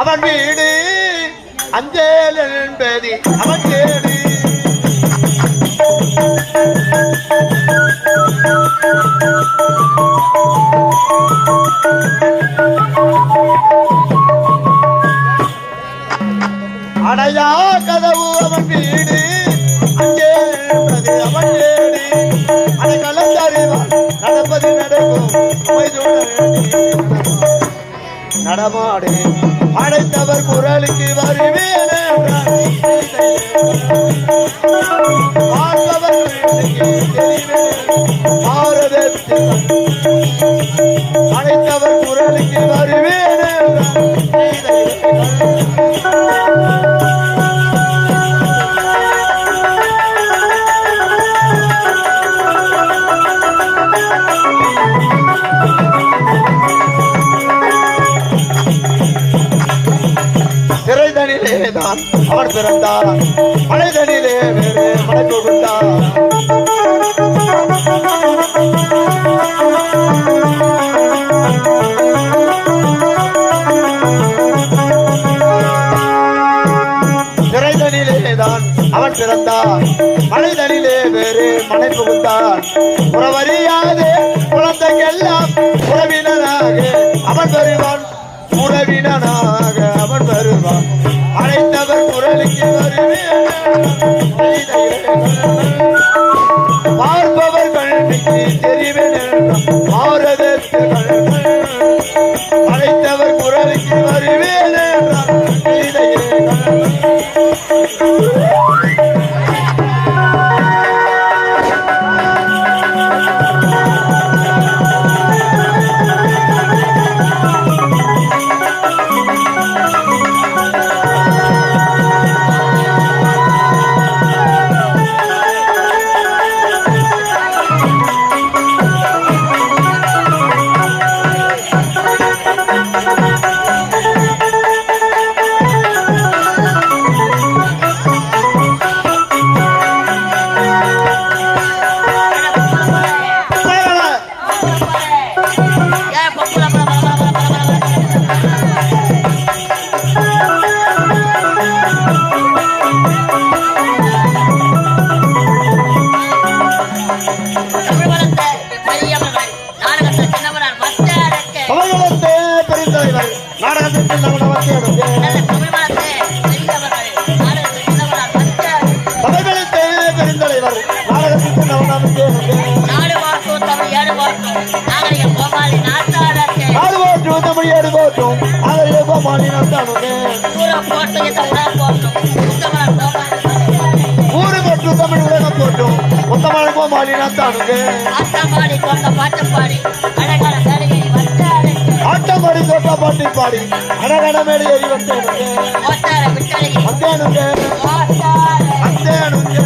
அவன் வீடு அஞ்சேல் என்பது அவன் கேடு. அடையா கதவு அவன் வீடு. நடமாடு. அடைத்தவர் குரலுக்கு அவன் வருவான் உறவினனாக அவன் வருவான் அழைத்தவர் குரலுக்கு பார்ப்பவர் கல்விக்கு தெரிவேன் பாரதத்தில் அழைத்தவர் குரலுக்கு வருவேன் தமிழ் உலகம் போற்றும் உத்தமான கோமாளி நடத்தானுங்க ஆட்டமாடி கொண்ட பாட்டுப்பாடி அழகான வேலையை வந்தாருக்கு ஆட்டம் பாடி தோட்டா பாட்டி பாடி அழகான மேலே ஏறி வந்தேனுங்க. ஓட்டார விட்டழகி வந்தேனுங்க ஓட்டார வந்தேனுங்க.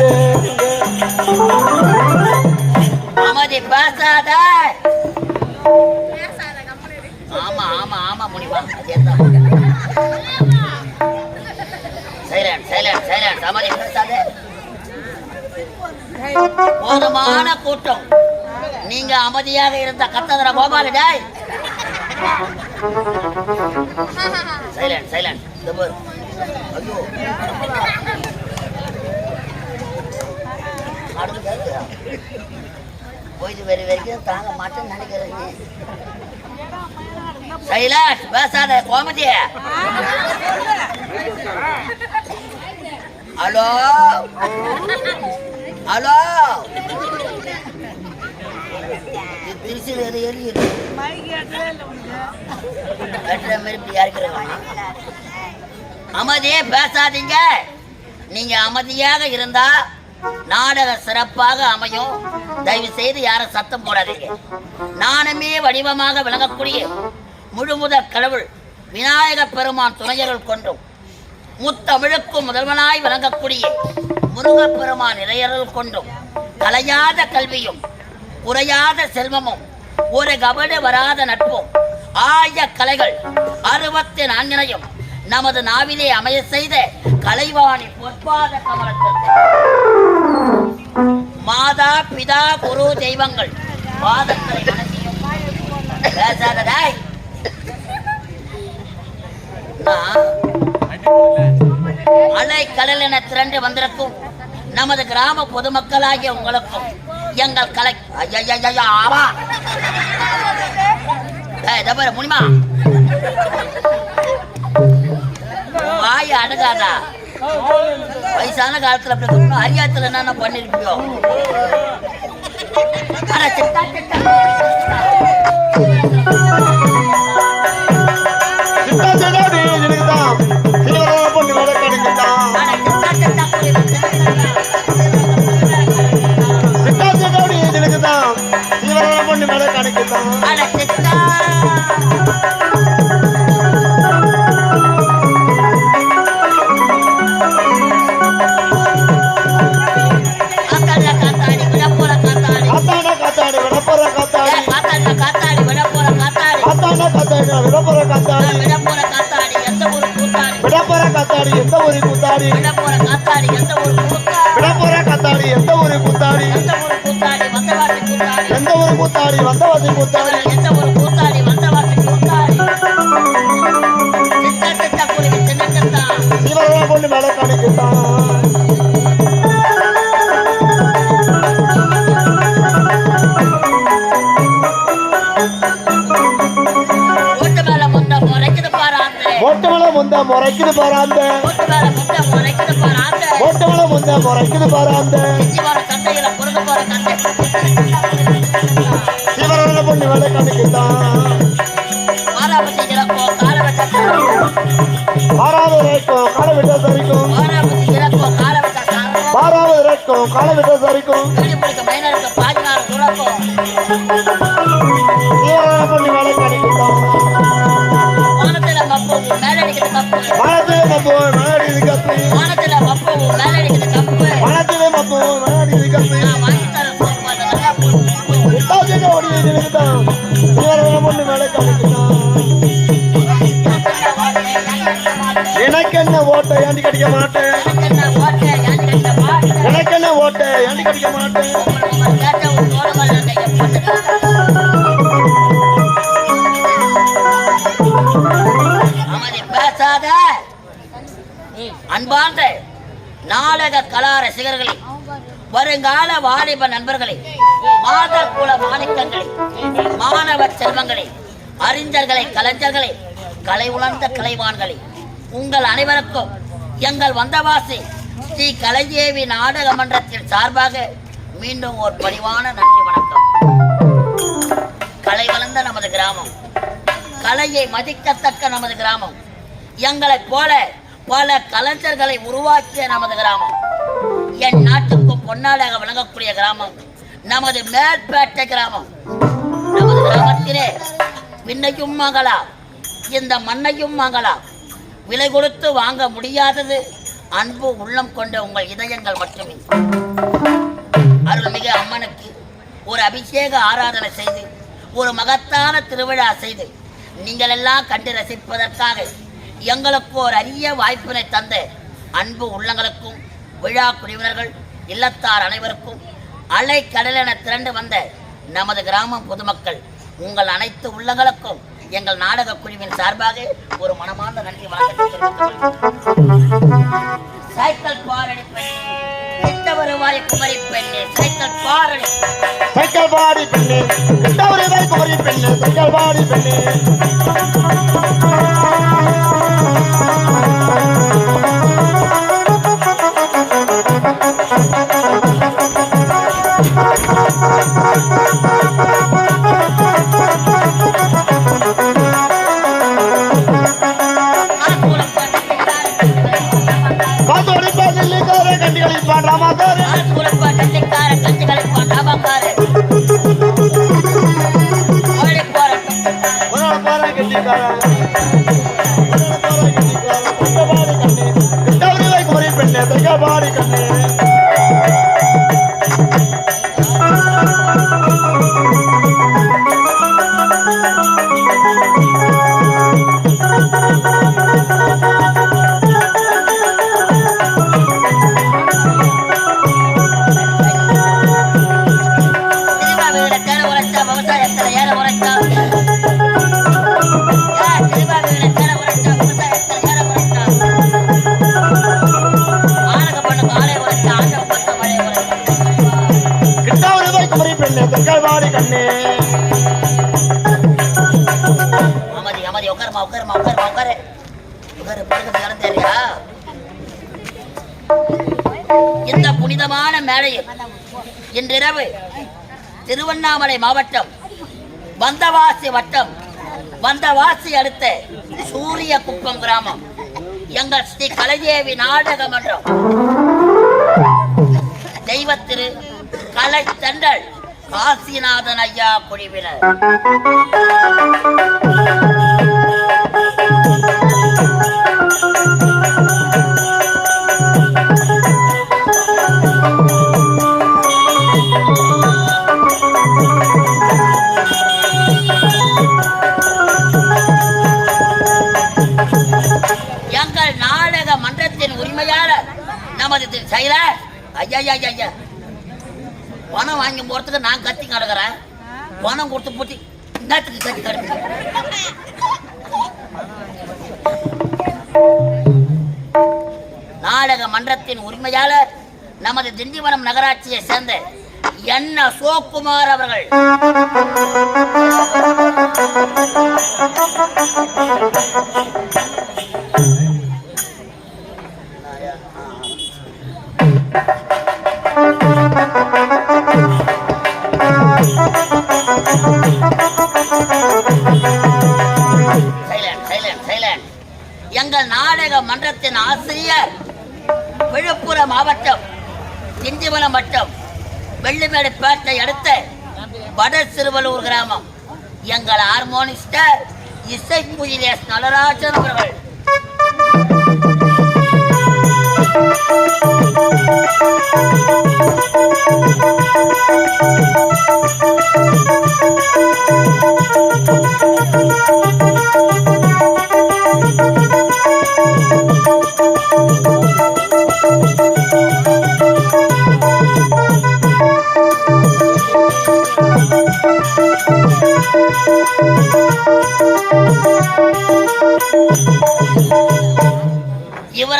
சின்னவனா அமைதி பேசாத. ஆமா ஆமா ஆமா முனிவா. சைலண்ட் சைலண்ட் சைலண்ட் அமைதி பேசாத. போதுமான கூட்டம். நீங்க அமைதியாக இருந்த கத்ததர கோபாலு டாய். சைலண்ட் சைலண்ட் ஐயோ. அடுத்து போயிட்டு வெறி வரைக்கும் தாங்க மாட்டேன்னு நினைக்கிறீங்க சைலாஷ் பேசாத கோமதி. ஹலோ? ஹலோ? இது திருச்சியில் எது எரியுது கட்டுற மாதிரி இப்படி இறக்கிறவங்க அமைதியே பேசாதீங்க. நீங்க அமைதியாக இருந்தா நாடக சிறப்பாக அமையும். தயவு செய்து யாரும் சத்தம் போடாதீங்க. நானுமே வடிவமாக விளங்கக்கூடிய முழுமுதற் கடவுள் விநாயக பெருமான் துணையர்கள் கொண்டும் முத்தமிழுக்கும் முதல்வனாய் விளங்கக்கூடிய முருகப் பெருமான் இறையருள் கொண்டும் கலையாத கல்வியும் குறையாத செல்வமும் ஒரு கபடு வராத நட்பும் ஆய கலைகள் அறுபத்தி நான்கினையும் நமது நாவிலே அமைய செய்த கலைவாணி பொற்பாத கமலத்தை மாதா பிதா குரு தெய்வங்கள். பாதங்களை வணங்கியும். பேசாத அலை கடல் என திரண்டு வந்திருக்கும் நமது கிராம பொதுமக்களாகிய உங்களுக்கும் எங்கள் கலை ஆவா முனிமா. வாய் அடகாதா வயசான காலத்துல அப்படி சொல்லணும் அரியாத்துல என்ன பண்ணிருப்பியோ அட, செட்டா சித்தா. காத்தாடி, எந்த கூத்தாடி? விடப்போற காத்தாடி எந்த ஊரி கூத்தாடி எந்த ஊரு கூத்தாடி, வந்தவாசி கூத்தாடி. எந்த வந்தவாசி எந்த வந்தவாசி. சித்தா, சித்தா, குருவி, மேல முறைக்குது பாரு முந்த முறைக்குது பாரு மேல முந்த முறைக்குது பாராந்த. சிவராம பொண்ணு வச்ச சாரம். ஆறாவது வரைக்கும் காலை விட்ட சரிக்கும். ஆறாவது வரைக்கும் காலை விட்ட சரிக்கும். சிவராம பொண்ணு மேல கணிக்குதான் வானத்துல கப்பு. மனடி கப்பி வானத்துல மப்பு, போட்டு. விட்டாஜக எனக்கு என்ன ஏண்டி கடிக்க மாட்டேன் எனக்கு என்ன ஓட்டை, ஏண்டி கடிக்க மாட்டேன் பேசாத அன்பார்ந்த நாடக கலா ரசிகர்களே வருங்கால வாலிப நண்பர்களே மாத குல மாணிக்கங்களை மாணவர் செல்வங்களே அறிஞர்களை கலைஞர்களே கலை உணர்ந்த கலைவான்களே உங்கள் அனைவருக்கும் எங்கள் வந்தவாசி ஸ்ரீ கலைதேவி நாடக மன்றத்தின் சார்பாக மீண்டும் ஒரு பணிவான நன்றி வணக்கம். கலை வளர்ந்த நமது கிராமம் கலையை மதிக்கத்தக்க நமது கிராமம் எங்களைப் போல பல கலைஞர்களை உருவாக்கிய நமது கிராமம் என் நாட்டுக்கும் பொன்னாளாக விளங்கக்கூடிய கிராமம். நமது மேல்பேட்டை கிராமம். நமது கிராமத்திலே விண்ணையும் வாங்கலாம் இந்த மண்ணையும் வாங்கலாம். விலை கொடுத்து வாங்க முடியாதது அன்பு உள்ளம் கொண்ட உங்கள் இதயங்கள் மட்டுமே. அருள்மிகு அம்மனுக்கு ஒரு அபிஷேக ஆராதனை செய்து ஒரு மகத்தான திருவிழா செய்து நீங்கள் எல்லாம் கண்டு ரசிப்பதற்காக எங்களுக்கு ஒரு அரிய வாய்ப்பினை தந்த அன்பு உள்ளங்களுக்கும் விழா குடிவினர்கள் இல்லத்தார் அனைவருக்கும் அலை கடலென திரண்டு வந்த நமது கிராமம் பொதுமக்கள் உங்கள் அனைத்து உள்ளங்களுக்கும் எங்கள் நாடக குழுவின் சார்பாக ஒரு மனமார்ந்த நன்றி வணக்கத்தை சைக்கிள் பாரடி பெண்ணே எட்ட வருவாய் குமரி பெண்ணே சைக்கிள் பாரடி சைக்கிள் பாடி பெண்ணு குமரி சைக்கிள் பாடி பெண்ணு. இன்றிரவு திருவண்ணாமலை மாவட்டம் வந்தவாசி வட்டம் வந்தவாசி அடுத்த சூரிய குப்பம் கிராமம். எங்கள் ஸ்ரீ கலைதேவி நாடக மன்றம். தெய்வத்திரு கலை தண்டல் காசிநாதன் ஐயா குழுவினர். எங்கள் போறதுக்கு நான் கத்தி கிடக்குறேன் பணம் கொடுத்து போட்டு கத்தி கிடக்கு நாடக மன்றத்தின் உரிமையாளர் நமது திண்டிவனம் நகராட்சியை சேர்ந்த என்ன சோக்குமார் அவர்கள். அடுத்த வட சிறுவலூர் கிராமம். எங்கள் ஹார்மோனிஸ்டர் இசை குயிலேஷ் நடராஜன் அவர்கள்.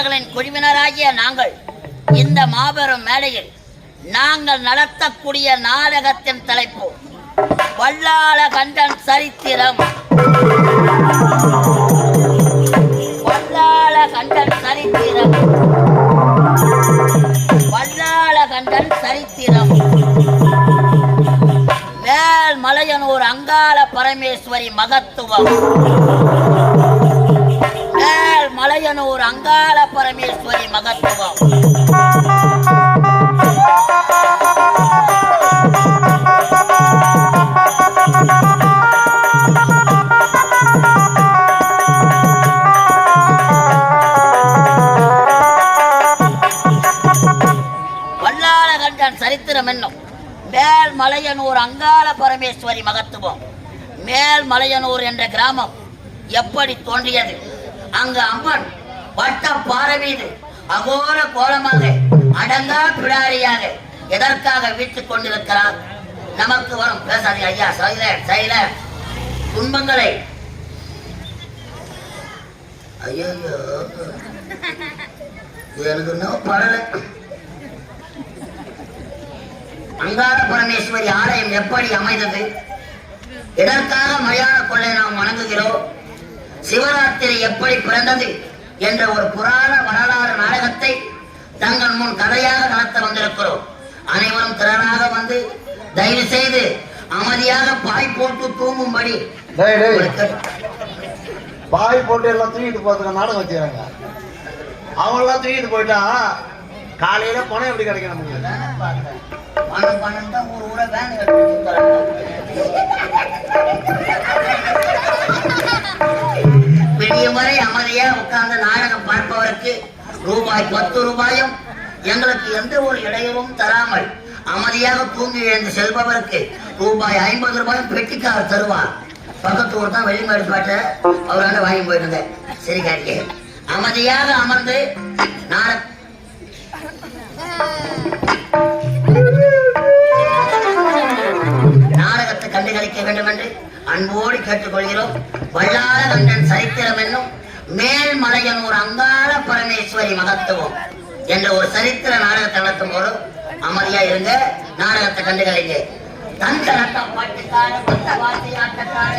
அவர்களின் குழுவினராகிய நாங்கள் இந்த மாபெரும் மேடையில் நாங்கள் நடத்தக்கூடிய நாடகத்தின் தலைப்பு வல்லாள கண்டன் சரித்திரம். வல்லாள கண்டன் சரித்திரம். வல்லாள கண்டன் சரித்திரம். மேல் மலையனூர் அங்காள பரமேஸ்வரி மகத்துவம். மலையனூர் அங்காள பரமேஸ்வரி மகத்துவம். வல்லாளகண்டன் சரித்திரம் என்னும். மேல் மலையனூர் அங்காள பரமேஸ்வரி மகத்துவம். மேல் மலையனூர் என்ற கிராமம் எப்படி தோன்றியது? அங்கு அம்மன் வட்ட பாறை மீது அகோர கோலமாக அடங்கா பிடாரியாக எதற்காக வீட்டுக் கொண்டிருக்கிறார்? நமக்கு வரும். பேசாதீங்க ஐயா. சைல சைல துன்பங்களை. ஐயோ எனக்கு இன்னும் படலை. அங்கார பரமேஸ்வரி ஆலயம் எப்படி அமைந்தது? எதற்காக மயான கொள்ளை நாம் வணங்குகிறோம்? சிவராத்திரி எப்படி பிறந்தது என்ற ஒரு புராண வரலாறு நாடகத்தை தங்கள் முன் கதையாக நடத்த வந்திருக்கிறோம். அனைவரும் திறனாக வந்து தயவு செய்து அமைதியாக பாய் போட்டு தூங்கும்படி பாய் போட்டு எல்லாம் தூக்கிட்டு போறதுக்கு நாடகம் வச்சுக்கிறாங்க. அவன் எல்லாம் தூக்கிட்டு போயிட்டா காலையில பணம் எப்படி கிடைக்கும் நமக்கு? பணம் பணம் தான் ஒரு ஊரை வேன் விடியும் வரை அமைதியா உட்கார்ந்து நாடகம் பார்ப்பவருக்கு ரூபாய் பத்து ரூபாயும் எங்களுக்கு எந்த ஒரு இடையூறும் தராமல் அமைதியாக தூங்கி எழுந்து செல்பவருக்கு ரூபாய் ஐம்பது ரூபாயும் பெட்டிக்காக தருவார். பக்கத்து ஊர் தான் வெளிநாடு பாட்ட அவராண்ட வாங்கி போயிருந்தேன் சரி காரியே அமைதியாக அமர்ந்து நாட நாடகத்தை கண்டுகளிக்க வேண்டும் என்று அன்போடு கேட்டுக்கொள்கிறோம். வல்லாத கண்டன் சரித்திரம் என்னும் மேல்மலையனூர் அங்காள பரமேஸ்வரி மகத்துவம் என்ற ஒரு சரித்திர நாடகத்தை நடத்தும் போது அமைதியா இருங்க. நாடகத்தை கண்டுகளிங்க. தந்த ரத்தம் பத்த வாசி ஆட்டக்கார